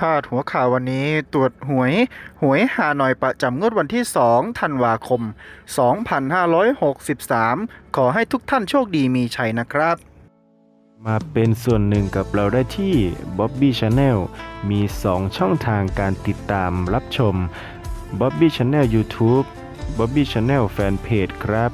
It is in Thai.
พาดหัวข่าววันนี้ตรวจหวย หวยหาหน่อยประจำงวดวันที่ 2 ธันวาคม 2563 ขอให้ทุกท่านโชคดีมีชัยนะครับ มาเป็นส่วนหนึ่งกับเราได้ที่ Bobby Channel มี 2 ช่องทางการติดตามรับชม Bobby Channel YouTube Bobby Channel Fanpage ครับ